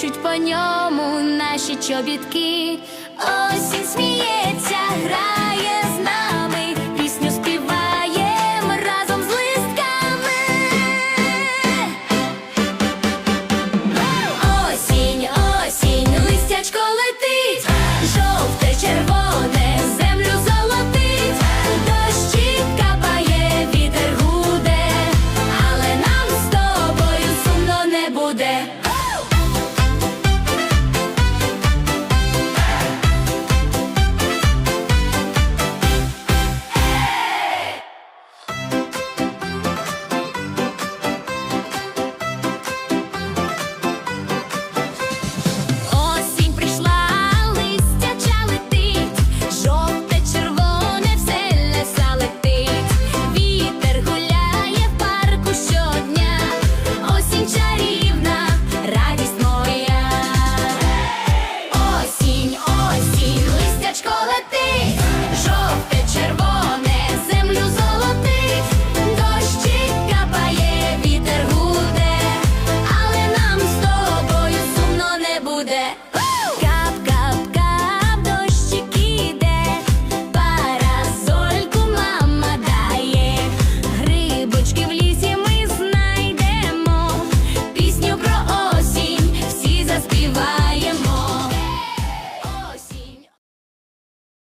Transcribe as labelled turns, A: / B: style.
A: топчуть по ньому наші чобітки, осінь сміється, грає з нами.